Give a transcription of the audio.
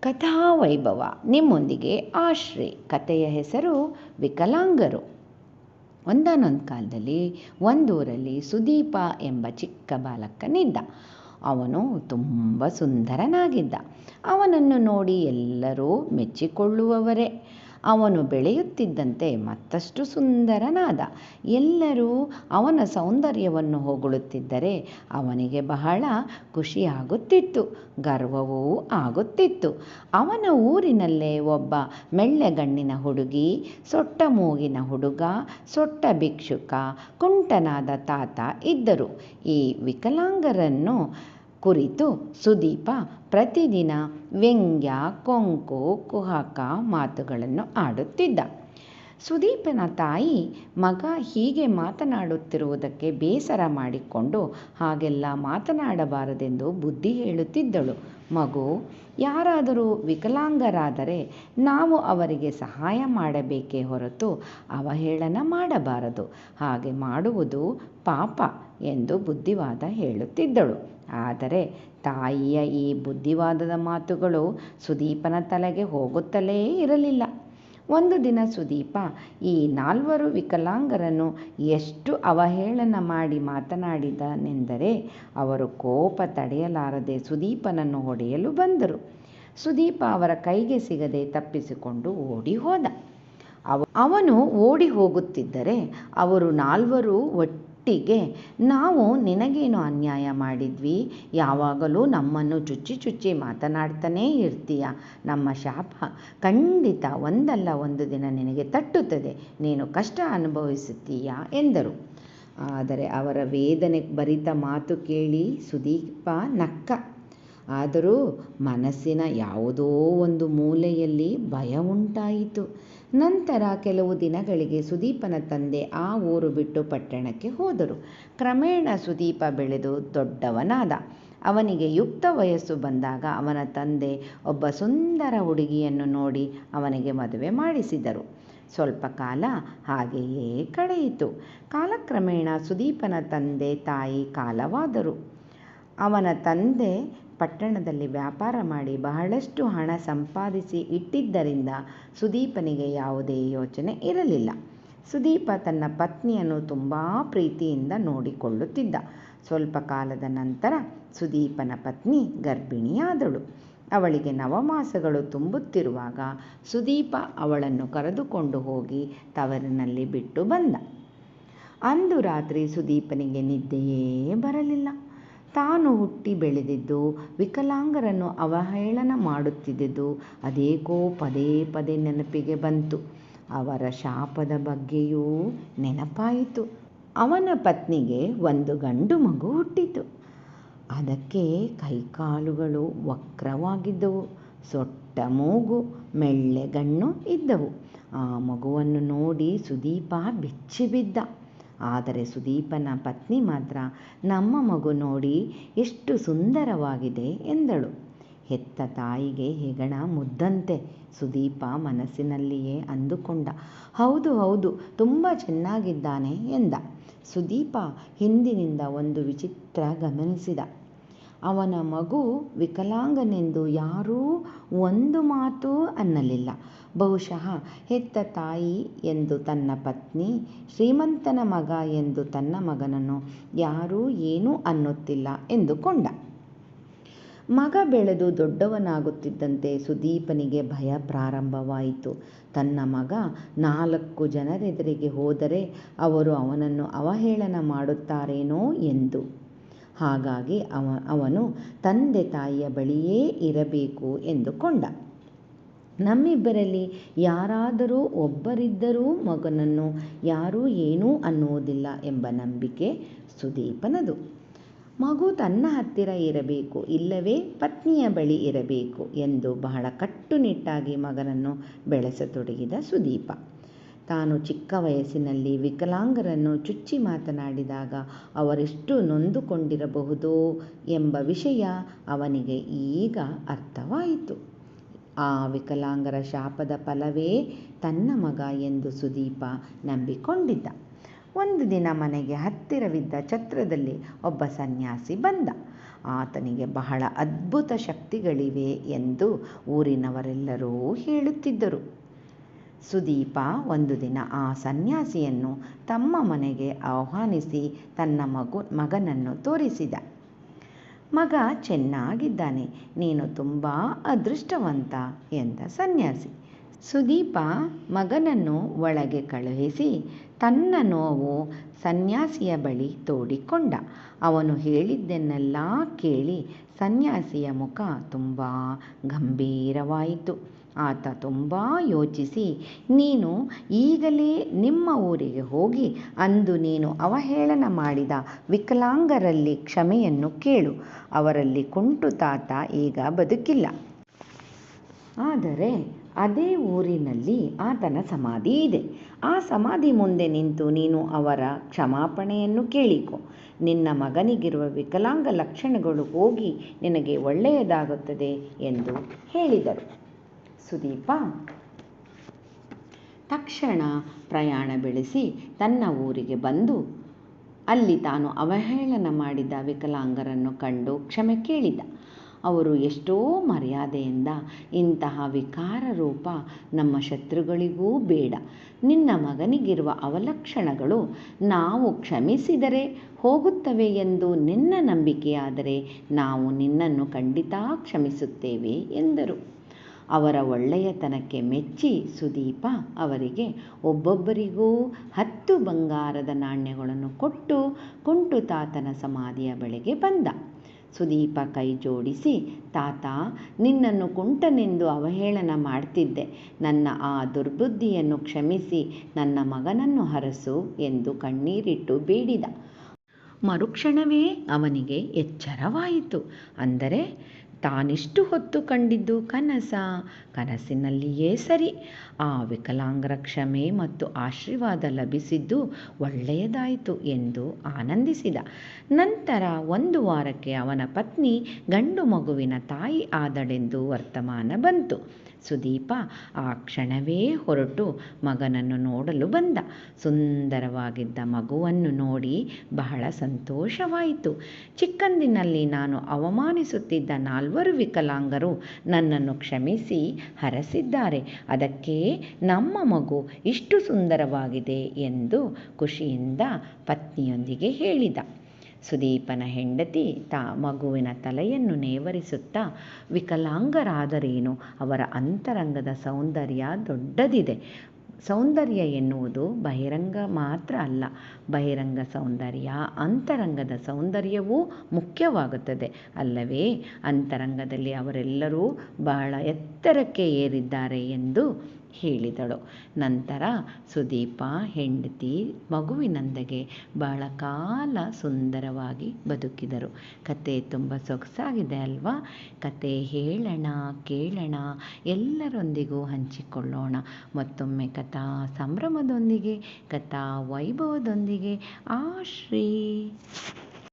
ಕಥಾವೈಭವ. ನಿಮ್ಮೊಂದಿಗೆ ಆಶ್ರೇ. ಕಥೆಯ ಹೆಸರು ವಿಕಲಾಂಗರು. ಒಂದಾನೊಂದು ಕಾಲದಲ್ಲಿ, ಒಂದೂರಲ್ಲಿ ಸುದೀಪ ಎಂಬ ಚಿಕ್ಕ ಬಾಲಕನಿದ್ದ. ಅವನು ತುಂಬ ಸುಂದರನಾಗಿದ್ದ. ಅವನನ್ನು ನೋಡಿ ಎಲ್ಲರೂ ಮೆಚ್ಚಿಕೊಳ್ಳುವವರೇ. ಅವನು ಬೆಳೆಯುತ್ತಿದ್ದಂತೆ ಮತ್ತಷ್ಟು ಸುಂದರನಾದ. ಎಲ್ಲರೂ ಅವನ ಸೌಂದರ್ಯವನ್ನು ಹೊಗಳುತ್ತಿದ್ದರೆ ಅವನಿಗೆ ಬಹಳ ಖುಷಿಯಾಗುತ್ತಿತ್ತು, ಗರ್ವವೂ ಆಗುತ್ತಿತ್ತು. ಅವನ ಊರಿನಲ್ಲೇ ಒಬ್ಬ ಮೆಳ್ಳೆಗಣ್ಣಿನ ಹುಡುಗಿ, ಸೊಟ್ಟ ಮೂಗಿನ ಹುಡುಗ, ಸೊಟ್ಟ ಭಿಕ್ಷುಕ, ಕುಂಟನಾದ ತಾತ ಇದ್ದರು. ಈ ವಿಕಲಾಂಗರನ್ನು ಕುರಿತು ಸುದೀಪ ಪ್ರತಿದಿನ ವ್ಯಂಗ್ಯ ಕೊಂಕು ಕುಹಕ ಮಾತುಗಳನ್ನು ಆಡುತ್ತಿದ್ದ. ಸುದೀಪನ ತಾಯಿ ಮಗ ಹೀಗೆ ಮಾತನಾಡುತ್ತಿರುವುದಕ್ಕೆ ಬೇಸರ ಮಾಡಿಕೊಂಡು ಹಾಗೆಲ್ಲ ಮಾತನಾಡಬಾರದೆಂದು ಬುದ್ಧಿ ಹೇಳುತ್ತಿದ್ದಳು. ಮಗು, ಯಾರಾದರೂ ವಿಕಲಾಂಗರಾದರೆ ನಾವು ಅವರಿಗೆ ಸಹಾಯ ಮಾಡಬೇಕೇ ಹೊರತು ಅವಹೇಳನ ಮಾಡಬಾರದು. ಹಾಗೆ ಮಾಡುವುದು ಪಾಪ ಎಂದು ಬುದ್ಧಿವಾದ ಹೇಳುತ್ತಿದ್ದಳು. ಆದರೆ ತಾಯಿಯ ಈ ಬುದ್ಧಿವಾದದ ಮಾತುಗಳು ಸುದೀಪನ ತಲೆಗೆ ಹೋಗುತ್ತಲೇ ಇರಲಿಲ್ಲ. ಒಂದು ದಿನ ಸುದೀಪ, ಈ ನಾಲ್ವರು ವಿಕಲಾಂಗರನ್ನು ಎಷ್ಟು ಅವಹೇಳನ ಮಾಡಿ ಮಾತನಾಡಿದನೆಂದರೆ ಅವರು ಕೋಪ ತಡೆಯಲಾರದೆ ಸುದೀಪನನ್ನು ಹೊಡೆಯಲು ಬಂದರು. ಸುದೀಪ ಅವರ ಕೈಗೆ ಸಿಗದೆ ತಪ್ಪಿಸಿಕೊಂಡು ಓಡಿ ಹೋದ. ಅವನು ಓಡಿ ಹೋಗುತ್ತಿದ್ದರೆ ಅವರು ನಾಲ್ವರು ಒಟ್ಟಿಗೆ ನಾವು ನಿನಗೇನು ಅನ್ಯಾಯ ಮಾಡಿದ್ವಿ? ಯಾವಾಗಲೂ ನಮ್ಮನ್ನು ಚುಚ್ಚಿ ಚುಚ್ಚಿ ಮಾತನಾಡ್ತಾನೇ ಇರ್ತೀಯ. ನಮ್ಮ ಶಾಪ ಖಂಡಿತ ಒಂದಲ್ಲ ಒಂದು ದಿನ ನಿನಗೆ ತಟ್ಟುತ್ತದೆ. ನೀನು ಕಷ್ಟ ಅನುಭವಿಸುತ್ತೀಯ ಎಂದರು. ಆದರೆ ಅವರ ವೇದನೆ ಭರಿತ ಮಾತು ಕೇಳಿ ಸುದೀಪ ನಕ್ಕ. ಆದರೂ ಮನಸ್ಸಿನ ಯಾವುದೋ ಒಂದು ಮೂಲೆಯಲ್ಲಿ ಭಯ ಉಂಟಾಯಿತು. ನಂತರ ಕೆಲವು ದಿನಗಳಿಗೆ ಸುದೀಪನ ತಂದೆ ಆ ಊರು ಬಿಟ್ಟು ಪಟ್ಟಣಕ್ಕೆ ಹೋದರು. ಕ್ರಮೇಣ ಸುದೀಪ ಬೆಳೆದು ದೊಡ್ಡವನಾದ. ಅವನಿಗೆ ಯುಕ್ತ ವಯಸ್ಸು ಬಂದಾಗ ಅವನ ತಂದೆ ಒಬ್ಬ ಸುಂದರ ಹುಡುಗಿಯನ್ನು ನೋಡಿ ಅವನಿಗೆ ಮದುವೆ ಮಾಡಿಸಿದರು. ಸ್ವಲ್ಪ ಕಾಲ ಹಾಗೆಯೇ ಕಳೆಯಿತು. ಕಾಲಕ್ರಮೇಣ ಸುದೀಪನ ತಂದೆ ತಾಯಿ ಕಾಲವಾದರು. ಅವನ ತಂದೆ ಪಟ್ಟಣದಲ್ಲಿ ವ್ಯಾಪಾರ ಮಾಡಿ ಬಹಳಷ್ಟು ಹಣ ಸಂಪಾದಿಸಿ ಇಟ್ಟಿದ್ದರಿಂದ ಸುದೀಪನಿಗೆ ಯಾವುದೇ ಯೋಚನೆ ಇರಲಿಲ್ಲ. ಸುದೀಪ ತನ್ನ ಪತ್ನಿಯನ್ನು ತುಂಬ ಪ್ರೀತಿಯಿಂದ ನೋಡಿಕೊಳ್ಳುತ್ತಿದ್ದ. ಸ್ವಲ್ಪ ಕಾಲದ ನಂತರ ಸುದೀಪನ ಪತ್ನಿ ಗರ್ಭಿಣಿಯಾದಳು. ಅವಳಿಗೆ ನವಮಾಸಗಳು ತುಂಬುತ್ತಿರುವಾಗ ಸುದೀಪ ಅವಳನ್ನು ಕರೆದುಕೊಂಡು ಹೋಗಿ ತವರಿನಲ್ಲಿ ಬಿಟ್ಟು ಬಂದ. ಅಂದು ರಾತ್ರಿ ಸುದೀಪನಿಗೆ ನಿದ್ದೆಯೇ ಬರಲಿಲ್ಲ. ತಾನು ಹುಟ್ಟಿ ಬೆಳೆದಿದ್ದು, ವಿಕಲಾಂಗರನ್ನು ಅವಹೇಳನ ಮಾಡುತ್ತಿದ್ದುದು ಅದೇಕೋ ಪದೇ ಪದೇ ನೆನಪಿಗೆ ಬಂತು. ಅವರ ಶಾಪದ ಬಗ್ಗೆಯೂ ನೆನಪಾಯಿತು. ಅವನ ಪತ್ನಿಗೆ ಒಂದು ಗಂಡು ಮಗು ಹುಟ್ಟಿತು. ಅದಕ್ಕೆ ಕೈಕಾಲುಗಳು ವಕ್ರವಾಗಿದ್ದವು. ಸೊಟ್ಟ ಮೂಗು, ಮೆಳ್ಳೆಗಣ್ಣು ಇದ್ದವು. ಆ ಮಗುವನ್ನು ನೋಡಿ ಸುದೀಪ ಬೆಚ್ಚಿಬಿದ್ದ. ಆದರೆ ಸುದೀಪನ ಪತ್ನಿ ಮಾತ್ರ, ನಮ್ಮ ಮಗು ನೋಡಿ ಎಷ್ಟು ಸುಂದರವಾಗಿದೆ ಎಂದಳು. ಹೆತ್ತ ತಾಯಿಗೆ ಹೆಗಣ ಮುದ್ದಂತೆ ಸುದೀಪ ಮನಸ್ಸಿನಲ್ಲಿಯೇ ಅಂದುಕೊಂಡ. ಹೌದು ಹೌದು, ತುಂಬ ಚೆನ್ನಾಗಿದ್ದಾನೆ ಎಂದ. ಸುದೀಪ ಹಿಂದಿನಿಂದ ಒಂದು ವಿಚಿತ್ರ ಗಮನಿಸಿದ. ಅವನ ಮಗು ವಿಕಲಾಂಗನೆಂದು ಯಾರೂ ಒಂದು ಮಾತು ಅನ್ನಲಿಲ್ಲ. ಬಹುಶಃ ಹೆತ್ತ ತಾಯಿ ಎಂದು ತನ್ನ ಪತ್ನಿ, ಶ್ರೀಮಂತನ ಮಗ ಎಂದು ತನ್ನ ಮಗನನ್ನು ಯಾರೂ ಏನೂ ಅನ್ನುತ್ತಿಲ್ಲ ಎಂದುಕೊಂಡ. ಮಗ ಬೆಳೆದು ದೊಡ್ಡವನಾಗುತ್ತಿದ್ದಂತೆ ಸುದೀಪನಿಗೆ ಭಯ ಪ್ರಾರಂಭವಾಯಿತು. ತನ್ನ ಮಗ ನಾಲ್ಕು ಜನರೆದುರಿಗೆ ಹೋದರೆ ಅವರು ಅವನನ್ನು ಅವಹೇಳನ ಮಾಡುತ್ತಾರೇನೋ ಎಂದು. ಹಾಗಾಗಿ ಅವ, ಅವನು ತಂದೆ ತಾಯಿಯ ಬಳಿಯೇ ಇರಬೇಕು ಎಂದುಕೊಂಡ ನಮ್ಮಿಬ್ಬರಲ್ಲಿ ಯಾರಾದರೂ ಒಬ್ಬರಿದ್ದರೂ ಮಗನನ್ನು ಯಾರೂ ಏನೂ ಅನ್ನುವುದಿಲ್ಲ ಎಂಬ ನಂಬಿಕೆ ಸುದೀಪನದು. ಮಗು ತನ್ನ ಹತ್ತಿರ ಇರಬೇಕು, ಇಲ್ಲವೇ ಪತ್ನಿಯ ಬಳಿ ಇರಬೇಕು ಎಂದು ಬಹಳ ಕಟ್ಟುನಿಟ್ಟಾಗಿ ಮಗನನ್ನು ಬೆಳೆಸತೊಡಗಿದ ಸುದೀಪ. ತಾನು ಚಿಕ್ಕ ವಯಸ್ಸಿನಲ್ಲಿ ವಿಕಲಾಂಗರನ್ನು ಚುಚ್ಚಿ ಮಾತನಾಡಿದಾಗ ಅವರೆಷ್ಟು ನೊಂದುಕೊಂಡಿರಬಹುದೋ ಎಂಬ ವಿಷಯ ಅವನಿಗೆ ಈಗ ಅರ್ಥವಾಯಿತು. ಆ ವಿಕಲಾಂಗರ ಶಾಪದ ಫಲವೇ ತನ್ನ ಮಗ ಎಂದು ಸುದೀಪ ನಂಬಿಕೊಂಡಿದ್ದ. ಒಂದು ದಿನ ಮನೆಗೆ ಹತ್ತಿರವಿದ್ದ ಛತ್ರದಲ್ಲಿ ಒಬ್ಬ ಸನ್ಯಾಸಿ ಬಂದ. ಆತನಿಗೆ ಬಹಳ ಅದ್ಭುತ ಶಕ್ತಿಗಳಿವೆ ಎಂದು ಊರಿನವರೆಲ್ಲರೂ ಹೇಳುತ್ತಿದ್ದರು. ಸುದೀಪ ಒಂದು ದಿನ ಆ ಸನ್ಯಾಸಿಯನ್ನು ತಮ್ಮ ಮನೆಗೆ ಆಹ್ವಾನಿಸಿ ತನ್ನ ಮಗು ಮಗನನ್ನು ತೋರಿಸಿದ. ಮಗ ಚೆನ್ನಾಗಿದ್ದಾನೆ, ನೀನು ತುಂಬ ಅದೃಷ್ಟವಂತ ಎಂದ ಸನ್ಯಾಸಿ. ಸುದೀಪ ಮಗನನ್ನು ಒಳಗೆ ಕಳುಹಿಸಿ ತನ್ನ ನೋವು ಸನ್ಯಾಸಿಯ ಬಳಿ ತೋಡಿಕೊಂಡ. ಅವನು ಹೇಳಿದ್ದನ್ನೆಲ್ಲ ಕೇಳಿ ಸನ್ಯಾಸಿಯ ಮುಖ ತುಂಬ ಗಂಭೀರವಾಯಿತು. ಆತ ತುಂಬ ಯೋಚಿಸಿ, ನೀನು ಈಗಲೇ ನಿಮ್ಮ ಊರಿಗೆ ಹೋಗಿ ಅಂದು ನೀನು ಅವಹೇಳನ ಮಾಡಿದ ವಿಕಲಾಂಗರಲ್ಲಿ ಕ್ಷಮೆಯನ್ನು ಕೇಳು. ಅವರಲ್ಲಿ ಕುಂಟು ತಾತ ಈಗ ಬದುಕಿಲ್ಲ. ಆದರೆ ಅದೇ ಊರಿನಲ್ಲಿ ಆತನ ಸಮಾಧಿ ಇದೆ. ಆ ಸಮಾಧಿ ಮುಂದೆ ನಿಂತು ನೀನು ಅವರ ಕ್ಷಮಾಪಣೆಯನ್ನು ಕೇಳಿಕೊ. ನಿನ್ನ ಮಗನಿಗಿರುವ ವಿಕಲಾಂಗ ಲಕ್ಷಣಗಳು ಹೋಗಿ ನಿನಗೆ ಒಳ್ಳೆಯದಾಗುತ್ತದೆ ಎಂದು ಹೇಳಿದರು. ಸುದೀಪ. ತಕ್ಷಣ ಪ್ರಯಾಣ ಬೆಳೆಸಿ ತನ್ನ ಊರಿಗೆ ಬಂದು ಅಲ್ಲಿ ತಾನು ಅವಹೇಳನ ಮಾಡಿದ ವಿಕಲಾಂಗರನ್ನು ಕಂಡು ಕ್ಷಮೆ ಕೇಳಿದ. ಅವರು ಎಷ್ಟೋ ಮರ್ಯಾದೆಯಿಂದ ಇಂತಹ ವಿಕಾರ ರೂಪ ನಮ್ಮ ಶತ್ರುಗಳಿಗೂ ಬೇಡ. ನಿನ್ನ ಮಗನಿಗಿರುವ ಅವಲಕ್ಷಣಗಳು ನಾವು ಕ್ಷಮಿಸಿದರೆ ಹೋಗುತ್ತವೆ ಎಂದು ನಿನ್ನ ನಂಬಿಕೆಯಾದರೆ ನಾವು ನಿನ್ನನ್ನು ಖಂಡಿತ ಕ್ಷಮಿಸುತ್ತೇವೆ ಎಂದರು. ಅವರ ಒಳ್ಳೆಯತನಕ್ಕೆ ಮೆಚ್ಚಿ ಸುದೀಪ ಅವರಿಗೆ ಒಬ್ಬೊಬ್ಬರಿಗೂ ಹತ್ತು ಬಂಗಾರದ ನಾಣ್ಯಗಳನ್ನು ಕೊಟ್ಟು ಕುಂಟು ತಾತನ ಸಮಾಧಿಯ ಬಳಿಗೆ ಬಂದ. ಸುದೀಪ ಕೈ ಜೋಡಿಸಿ, ತಾತ, ನಿನ್ನನ್ನು ಕುಂಟನೆಂದು ಅವಹೇಳನ ಮಾಡ್ತಿದ್ದೆ. ನನ್ನ ಆ ದುರ್ಬುದ್ಧಿಯನ್ನು ಕ್ಷಮಿಸಿ, ನನ್ನ ಮಗನನ್ನು ಹರಸು ಎಂದು ಕಣ್ಣೀರಿಟ್ಟು ಬೇಡಿದ. ಮರುಕ್ಷಣವೇ ಅವನಿಗೆ ಎಚ್ಚರವಾಯಿತು. ಅಂದರೆ ತಾನಿಷ್ಟು ಹೊತ್ತು ಕಂಡಿದ್ದು ಕನಸ, ಕನಸಿನಲ್ಲಿಯೇ ಸರಿ. ಆ ವಿಕಲಾಂಗರ ಕ್ಷಮೆ ಮತ್ತು ಆಶೀರ್ವಾದ ಲಭಿಸಿದ್ದು ಒಳ್ಳೆಯದಾಯಿತು ಎಂದು ಆನಂದಿಸಿದ. ನಂತರ ಒಂದು ವಾರಕ್ಕೆ ಅವನ ಪತ್ನಿ ಗಂಡು ಮಗುವಿನ ತಾಯಿ ಆದಳೆಂದು ವರ್ತಮಾನ ಬಂತು. ಸುದೀಪ ಆ ಕ್ಷಣವೇ ಹೊರಟು ಮಗನನ್ನು ನೋಡಲು ಬಂದ. ಸುಂದರವಾಗಿದ್ದ ಮಗುವನ್ನು ನೋಡಿ ಬಹಳ ಸಂತೋಷವಾಯಿತು. ಚಿಕ್ಕಂದಿನಲ್ಲಿ ನಾನು ಅವಮಾನಿಸುತ್ತಿದ್ದ ನಾಲ್ವರು ವಿಕಲಾಂಗರು ನನ್ನನ್ನು ಕ್ಷಮಿಸಿ ಹರಸಿದ್ದಾರೆ. ಅದಕ್ಕೆ ನಮ್ಮ ಮಗು ಇಷ್ಟು ಸುಂದರವಾಗಿದೆ ಎಂದು ಖುಷಿಯಿಂದ ಪತ್ನಿಯೊಂದಿಗೆ ಹೇಳಿದ. ಸುದೀಪನ ಹೆಂಡತಿ ತಾ ಮಗುವಿನ ತಲೆಯನ್ನು ನೇವರಿಸುತ್ತಾ, ವಿಕಲಾಂಗರಾದರೇನು? ಅವರ ಅಂತರಂಗದ ಸೌಂದರ್ಯ ದೊಡ್ಡದಿದೆ. ಸೌಂದರ್ಯ ಎನ್ನುವುದು ಬಹಿರಂಗ ಮಾತ್ರ ಅಲ್ಲ. ಬಹಿರಂಗ ಸೌಂದರ್ಯ, ಅಂತರಂಗದ ಸೌಂದರ್ಯವೂ ಮುಖ್ಯವಾಗುತ್ತದೆ. ಅಲ್ಲವೇ, ಅಂತರಂಗದಲ್ಲಿ ಅವರೆಲ್ಲರೂ ಬಹಳ ಎತ್ತರಕ್ಕೆ ಏರಿದ್ದಾರೆ ಎಂದು ಹೇಳಿದಳು. ನಂತರ ಸುದೀಪ, ಹೆಂಡತಿ ಮಗುವಿನಂದಗೆ ಬಹಳ ಕಾಲ ಸುಂದರವಾಗಿ ಬದುಕಿದರು. ಕತೆ ತುಂಬ ಸೊಗಸಾಗಿದೆ ಅಲ್ವಾ? ಕತೆ ಹೇಳೋಣ, ಕೇಳೋಣ, ಎಲ್ಲರೊಂದಿಗೂ ಹಂಚಿಕೊಳ್ಳೋಣ. ಮತ್ತೊಮ್ಮೆ ಕಥಾ ಸಂಭ್ರಮದೊಂದಿಗೆ, ಕಥಾ ವೈಭವದೊಂದಿಗೆ. ಆಶ್ರೀ